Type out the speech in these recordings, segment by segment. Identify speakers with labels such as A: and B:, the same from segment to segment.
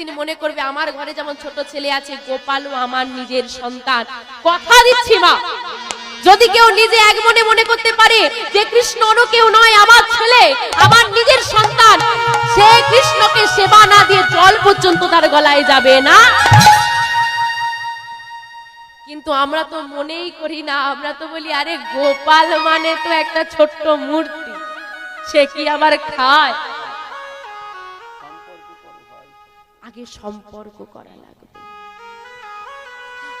A: দিন মনে করবে আমার ঘরে যেমন ছোট ছেলে আছে, গোপালও আমার নিজের সন্তান। কথা দিচ্ছি মা। যদি কেউ নিজে এক মনে মনে করতে পারে যে কৃষ্ণ অন্য কেউ নয়, আমার ছেলে, আমার নিজের সন্তান, সে কৃষ্ণকে সেবা না দিয়ে জল পর্যন্ত তার গলায় যাবে না। কিন্তু আমরা তো মনেই করি না, আমরা তো বলি, আরে গোপাল মানে তো একটা ছোট্ট মূর্তি, সে কি আবার খায়? আগে সম্পর্ক করা লাগবে।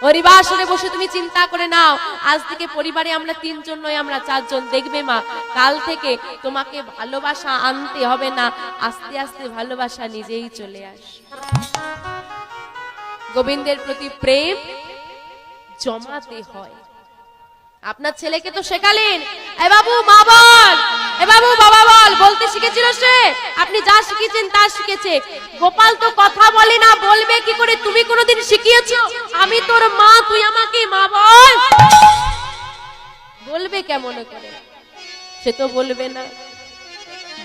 A: হরিবাসরে বসে তুমি চিন্তা করে নাও, আজ থেকে পরিবারে আমরা তিনজন নয়, আমরা চারজন। দেখবে মা, কাল থেকে তোমাকে ভালোবাসা আনতে হবে না, আস্তে আস্তে ভালোবাসা নিজেই চলে আস গোবিন্দের প্রতি প্রেম জমাতে হয়। আপনার ছেলেকে তো শেখালেন। এ বাবু, মা বল। এ বাবু, বাবা বল। বলতে শিখেছিল সে? আপনি যা শিখেছেন তা শিখেছে। গোপাল তো কথা বলে না, বলবে কি করে? তুমি কোনোদিন শিখিয়েছো? আমি তোর মা, তুই আমাকে মা বল। বলবে কেমন করে? সে তো বলবে না।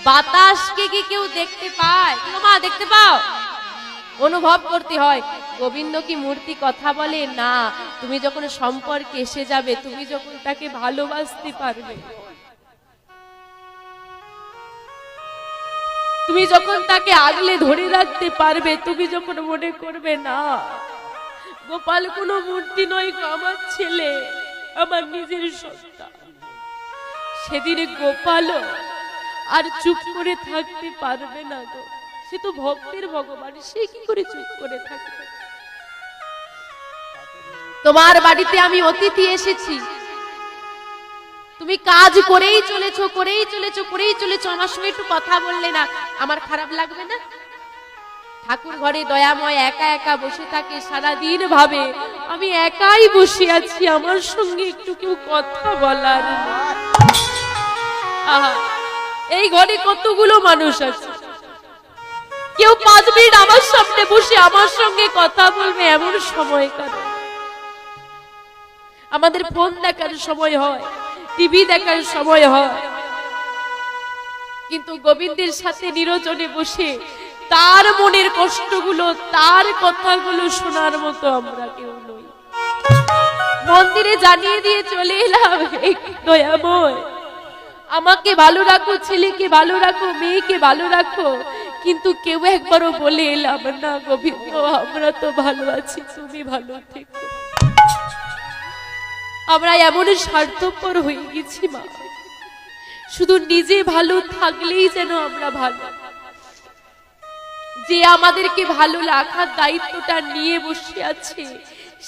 A: বাতাসকে কি কেউ দেখতে পায়? মা, দেখতে পাও? অনুভব করতে হয়। গোবিন্দ কি মূর্তি কথা বলে? না। তুমি যখন সম্পর্কে এসে যাবে, তুমি যখন তাকে ভালোবাসতে পারবে। তুমি যখন তাকে আগলে ধরে রাখতে পারবে, তুমি যখন মনে করবে, না। গোপাল, কোনো মূর্তি নয় গো আমার ছেলে, আমার নিজের সন্তান। সেদিন গোপালও আর চুপ করে থাকতে পারবে না গো। সে তো ভক্তের ভগবান, সে কি করে চুপ করে থাকবে? তোমার বাড়িতে আমি অতিথি এসেছি। তুমি কাজ করেই চলেছো করেই চলেছো করেই চলেছো। আমার সঙ্গে একটু কথা বললে না, আমার খারাপ লাগবে না? ঠাকুর ঘরে দয়াময় একা একা বসে থাকে সারা দিন ভাবে। আমি একাই বসে আছি, আমার সঙ্গে একটু কেউ কথা বলার এই ঘরে কতগুলো মানুষ আছে? কেউ পাঁচ মিনিট আমার সামনে বসে আমার সঙ্গে কথা বলবে এমন সময় কার? আমাদের ফোন দেখার সময় হয়, টিভি দেখার সময় হয়। কিন্তু গোবিন্দের সাথে নিরজনে বসে তার মনের কষ্টগুলো, তার কথাগুলো শোনার মতো আমরা কেউ নই। মন্দিরে জানিয়ে দিয়ে চলে এলাম দয়াময়, আমাকে ভালো রাখো, ছেলেকে ভালো রাখো, মেয়েকে ভালো রাখো। কিন্তু কেউ একবারও বলে এলাম না, গোবিন্দ, আমরা তো ভালো আছি, তুমি ভালো থেকো। আমরা এমন স্বার্থপর হয়ে গেছি, মা। শুধু নিজে ভালো থাকলেই যেন আমরা ভালো। যে আমাদেরকে ভালো রাখার দায়িত্বটা নিয়ে বসে আছে,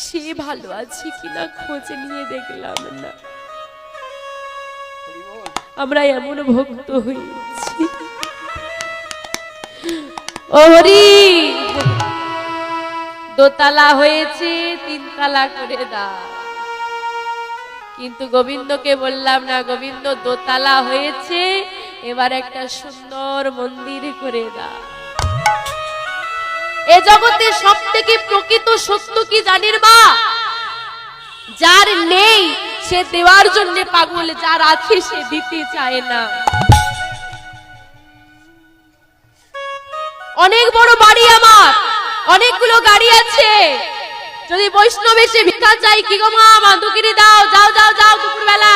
A: সে ভালো আছে কিনা খোঁজ নিয়ে দেখলাম না। আমরা এমন ভক্ত হয়েছি দোতলা হয়েছে, তিনতলা করে দাও। কিন্তু গোবিন্দকে বললাম, না গোবিন্দ, দোতলা হয়েছে, এবার একটা সুন্দর মন্দির করে দাও। এ জগতে সব থেকে প্রকৃত সত্য কি জানির মা? যার নেই, সে দেওয়ার জন্য পাগল, যার আছে, সে দিতে চায় না। অনেক বড় বাড়ি আমার, অনেকগুলো গাড়ি আছে। যদি বৈষ্ণব এসে ভিক্ষা চাই কি গো মা মাধুকিরি দাও যাও যাও যাও দুপুর বেলা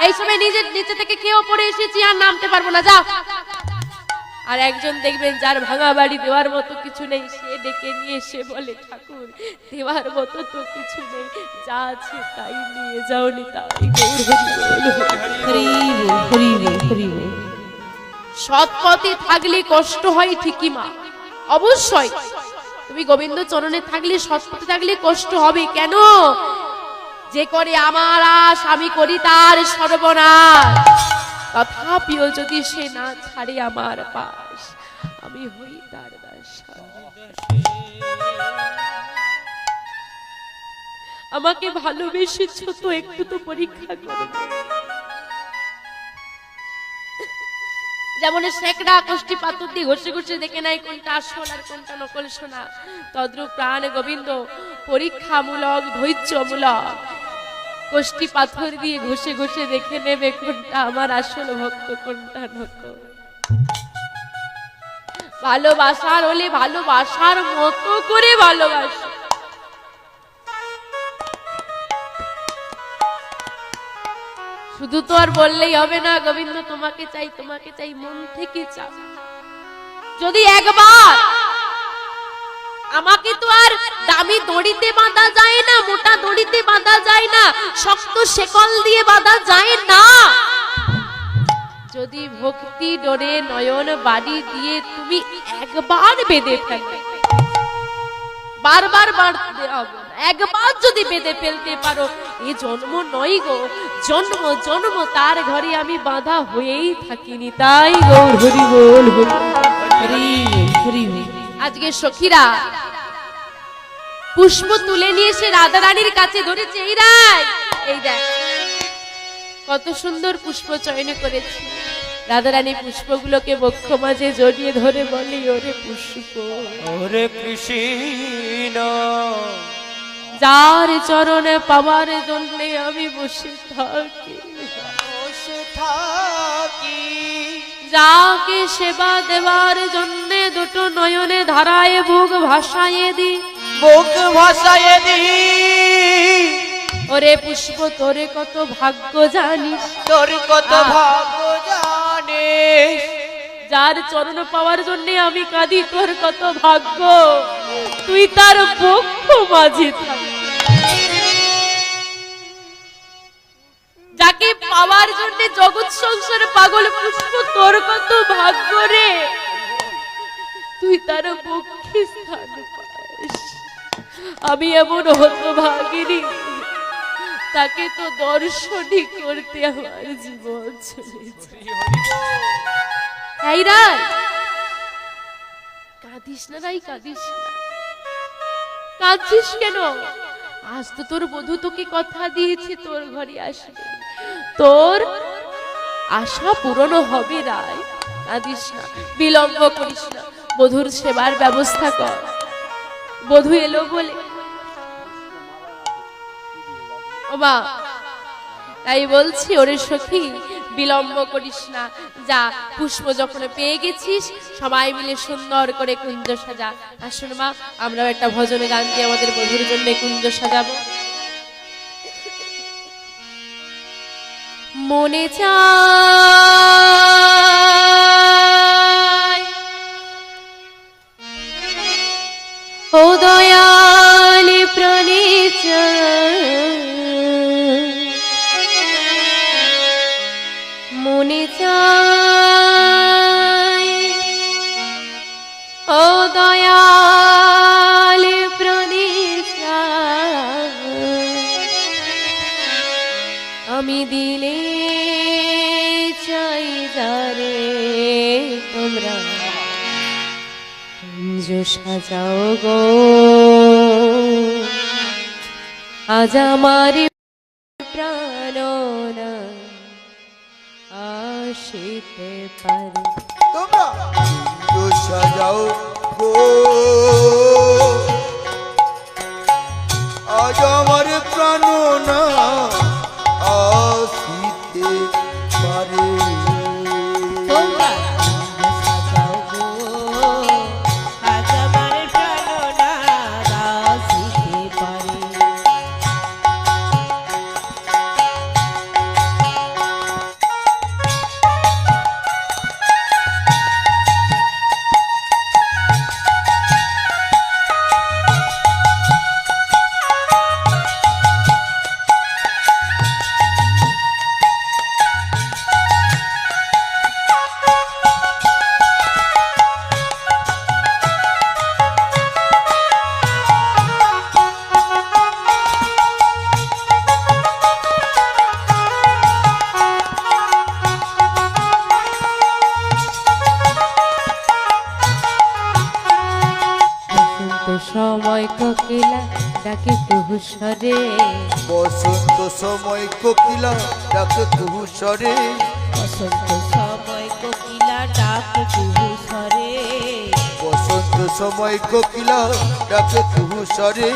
A: এই সময় নিজের নিচে থেকে কেউ পড়ে এসেছি আর নামতে পারব না যাও আর একজন দেখবেন যার ভাঙা বাড়ি দেওয়ার মতো কিছু নেই সে ডেকে নিয়ে এসে বলে ঠাকুর দেওয়ার মতো তো কিছু নেই যা আছে তাই নিয়ে যাও নি তাই গৌর হরি বল হরি।
B: হরি বল, হরি বল, হরি বল।
A: সৎ পথে থাকলে কষ্ট হয় ঠিকই মা অবশ্যই তুমি গোবিন্দ চরণে থাকলে সৎ পথে থাকলে কষ্ট হবে কেন? যে করে আমার আশ, আমি করি তার সর্বনাশ। তথাপিও যদি সে না ছাড়ে আমার পাশ, আমি হই তার আমাকে ভালোবেসেছ তো, একটু তো পরীক্ষা করো। যেমন শেখরা কষ্টি পাথর দিয়ে ঘষে ঘষে দেখে নাই কোনটা আসল আর কোনটা নকল শোনা। তদ্রূপ প্রাণ গোবিন্দ পরীক্ষামূলক, ধৈর্যমূলক। কষ্টি পাথর দিয়ে ঘষে ঘষে দেখে নেবে কোনটা আমার আসল ভক্ত, কোনটা নকল। ভালোবাসার হলে ভালোবাসার মতো করে ভালোবাসো। শুধু তো আর বললেই হবে না, গোবিন্দ, তোমাকে চাই তোমাকে চাই, মন থেকে চাও যদি একবার আমাকে তো আর দামি দড়িতে বাঁধা যায় না, মোটা দড়িতে বাঁধা যায় না, শক্ত শেকল দিয়ে বাঁধা যায় না যদি ভক্তি ডরে নয়ন বাড়ি দিয়ে তুমি একবার বেঁধে ফেলবে বারবার বাড়তে হবে। একবার যদি বেঁধে ফেলতে পারো এ জন্ম নয় গো। জন্ম জন্ম তার ঘরে আমি বাঁধা হয়েই থাকিনি তাই গো। হরি বল হরি আজকে সখীরা পুষ্প তুলে নিয়ে সে রাধা রানীর কাছে ধরেছে এই রায় এই দেখ কত সুন্দর পুষ্প চয়ন করেছে। রাধা রানী পুষ্পগুলোকে বক্ষ মাঝে জড়িয়ে ধরে বলে ওরে পুষ্প
C: ওরে কৃষ্ণ
A: যার চরণে পাওয়ার জন্য আমি বসে থাকি।
C: বসে থাকি।
A: যাকে সেবা দেওয়ার জন্য দুটো নয়নে ধারায় ভোগ ভাসাইয়ে দি
C: ভোগ ভাসায় দি
A: ওরে পুষ্প তোরে কত ভাগ্য জানিস।
C: তোর কত। ভাগ্য জানিস।
A: যার চরণ পাওয়ার জন্য আমি কাঁদি তোর কত ভাগ্য। তুই তার বক্ষ মাঝে থাক। যাকে পাওয়ার জন্য জগৎ সংসারে পাগল পুষ্প তোর কত ভাগ্য রে? তুই তার পক্ষে স্থান আমি এমন হত ভাগিনি তাকে তো দর্শনই করতে আমার জীবন এই কাঁদিস না রাই কাঁদিস না। কাঁদছিস কেন? আজ তো তোর বধূ তোকে কথা দিয়েছে, তোর ঘরে আসবে। তোর আশা পূরণ হবে রায়। কাঁদিস না বিলম্ব করিস না। বধুর সেবার ব্যবস্থা কর। বধূ এলো বলে মা, তাই বলছি ওরে সখী, বিলম্ব করিস না। যা পুষ্প যখন পেয়ে গেছিস, সবাই মিলে সুন্দর করে কুঞ্জ সাজা। আসুন মা, আমরাও একটা ভজনে গান দিয়ে আমাদের বধুর জন্য কুঞ্জ সাজাবো। মনে চায় ও দয়ালি প্রাণী মনে চাই। সাজাও গো। আজ আমার প্রাণনা আসিতে পারে।
D: তোমরা সাজাও গো। আজ আমার প্রাণ
B: সময় কোকিলা ডাকে কুহুসরে
D: বসন্ত সময় কোকিলা ডাকে কুহু স্বরে।
B: বসন্ত সময় কোকিলা ডাকে কুহুসরে
D: বসন্ত সময় কোকিলা ডাকে কুহু স্বরে।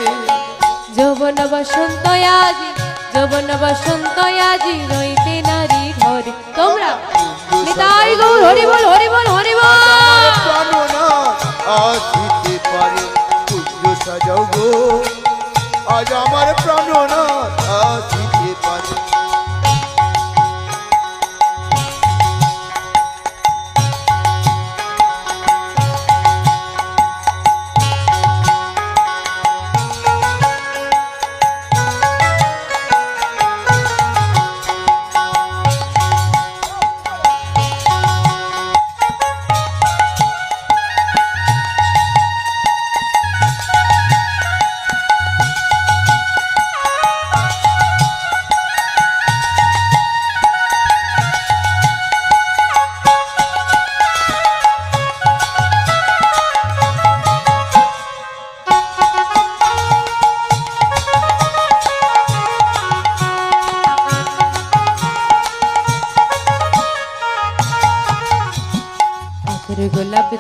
A: যৌবন বসন্ত আজি যৌবন বসন্ত আজি রইতে নারী ঘরে। তোমরা নিতাই গৌর হরি বল হরি বল হরি বল।
D: প্রাণ সাজাও গো। আজ আমার প্রাণনাথ আসিতে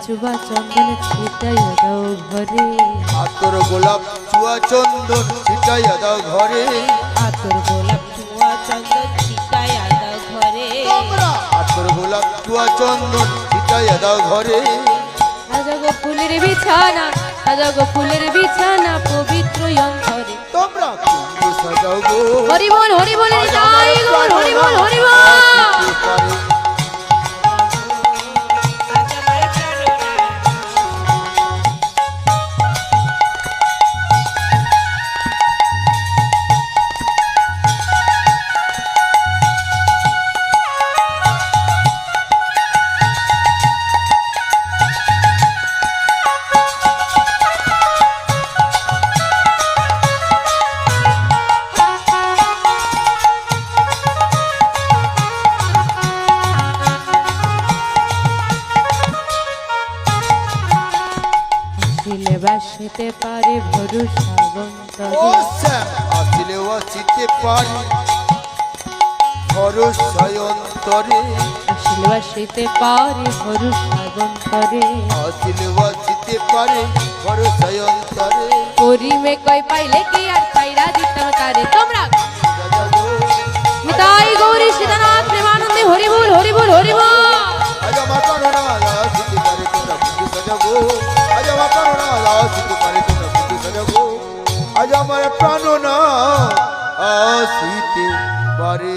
B: চুবা চন্দন ছিটাইয়া দাও ঘরে।
D: আতর গোলাপ চুয়া চন্দন ছিটাইয়া দাও ঘরে।
B: আতর গোলাপ চুয়া চন্দন ছিটাইয়া দাও ঘরে।
D: আতর গোলাপ চুয়া চন্দন ছিটাইয়া দাও ঘরে।
A: সাজাগো ফুলের বিছানা সাজাগো ফুলের বিছানা পবিত্র অন্তরে।
D: তোমরা সাজাও গো।
A: হরি বল হরি বল
D: আজ আসিতে পারে
B: আসিলে বাসিতে পারে ভরসা
D: ও
B: বন্তরে
D: শ্যাম আসিলে আসিতে পারে ভরসায় অন্তরে
B: আসিলে বাসিতে পারে ভরসা বন্তরে
D: আসিলে আসিতে পারে ভরসায় অন্তরে
A: করিমে কই পাইলে কি আর পাইরা দিতাম তারে তোমরা? নিতাই গৌরী সীতানাথ প্রেমানন্দে হরি বল হরি বল হরি বল
D: আজ আসিতে তোমরা কুঞ্জ সাজাবো আজ আমার পারে তোমরা কুঞ্জ আজ আমার প্রাণনা আসিতে পারে